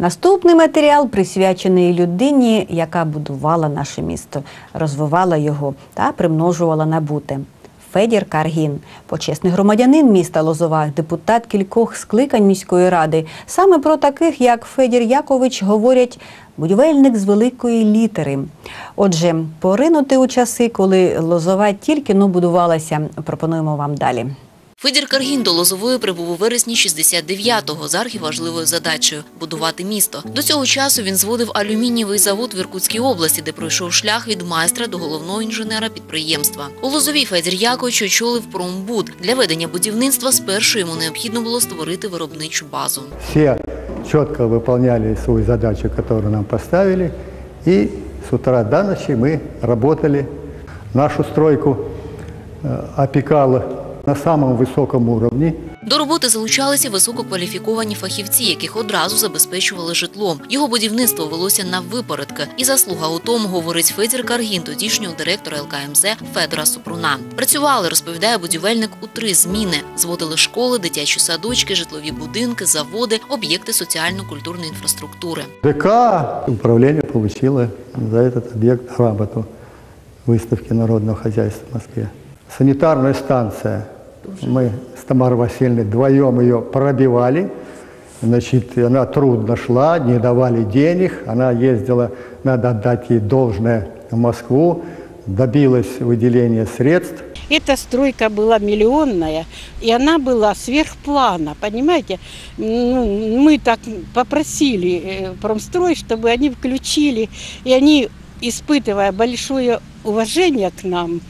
Наступний матеріал присвячений людині, яка будувала наше місто, розвивала його та примножувала набуте. Федір Каргін, почесний громадянин міста Лозова, депутат кількох скликань міської ради. Саме про таких, як Федір Якович, говорять будівельник з великої літери. Отже, поринути у часи, коли Лозова тільки но будувалася, пропонуємо вам далі. Федір Каргін до Лозової прибув у вересні 69-го з архіважливою задачею – будувати місто. До цього часу він зводив алюмінієвий завод в Іркутській області, де пройшов шлях від майстра до головного інженера підприємства. У Лозовій Федір Якович очолив промбуд. Для ведення будівництва спершу йому необхідно було створити виробничу базу. Все четко выполняли свою задачу, которую нам поставили. И с утра до ночи мы работали. Нашу стройку э, опекала на самом высоком уровне. До роботи залучалися висококваліфіковані фахівці, яких одразу забезпечували житлом. Його будівництво велося на випередки. І заслуга у тому, говорить Федір Каргін, тодішнього директора ЛКМЗ Федора Супруна. Працювали, розповідає будівельник, у три зміни. Зводили школи, дитячі садочки, житлові будинки, заводи, об'єкти соціально-культурної інфраструктури. ДК управление получило за этот объект грамоту выставки народного хозяйства в Москве. Санитарная станция. Мы с Тамарой Васильевной вдвоем ее пробивали. Значит, она трудно шла, не давали денег. Она ездила, надо отдать ей должное, в Москву. Добилась выделения средств. Эта стройка была миллионная, и она была сверхплана, понимаете? Ну, мы так попросили э, промстрой, чтобы они включили, и они, испытывая большое уважение к нам,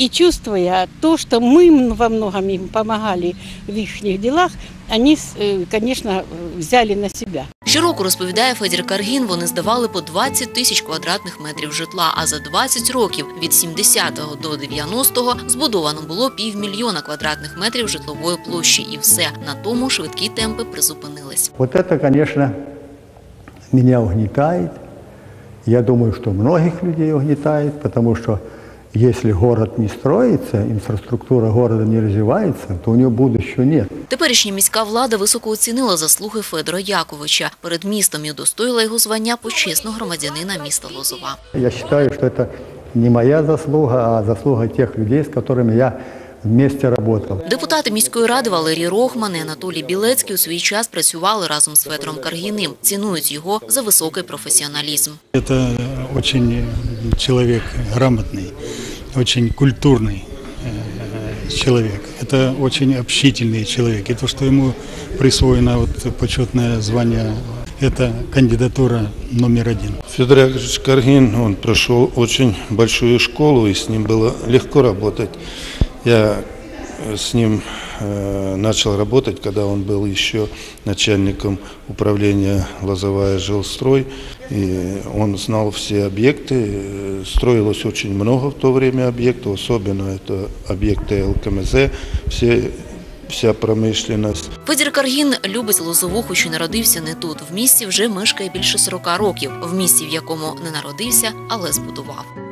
и чувствуя то, что мы м- во многом им помогали в их делах, они, с- э, конечно, взяли на себя. Щороку, розповідає Федір Каргін, вони здавали по 20 тисяч квадратних метрів житла, а за 20 років від 70-го до 90-го збудовано було півмільйона квадратних метрів житлової площі. І все. На тому швидкі темпи призупинились. Вот это, конечно, меня угнетает. Я думаю, что многих людей угнетает, потому что если город не строится, инфраструктура города не развивается, то у него будущего нет. Теперішня міська влада високо оцінила заслуги Федора Яковича. Перед містом і удостоїла його звання почесного громадянина міста Лозова. Я считаю, что это не моя заслуга, а заслуга тех людей, с которыми я вместе работал. Депутати міської ради Валерій Рохман і Анатолій Білецький у свій час працювали разом з Федором Каргіним. Цінують його за високий професіоналізм. Это очень человек грамотный, Очень культурный э, человек. Это очень общительный человек. И то, что ему присвоено вот почетное звание, это кандидатура номер один. Федор Яковлевич Каргин, он прошел очень большую школу, и с ним было легко работать. Я с ним начал работать, когда он был еще начальником управления «Лозовая жилстрой». И он знал все объекты. Э, Строилось очень много в то время объектов, особенно это объекты ЛКМЗ, все, вся промышленность. Федір Каргін любить Лозову, хоч і народився не тут. В місті вже мешкає більше 40 років. В місті, в якому не народився, але збудував.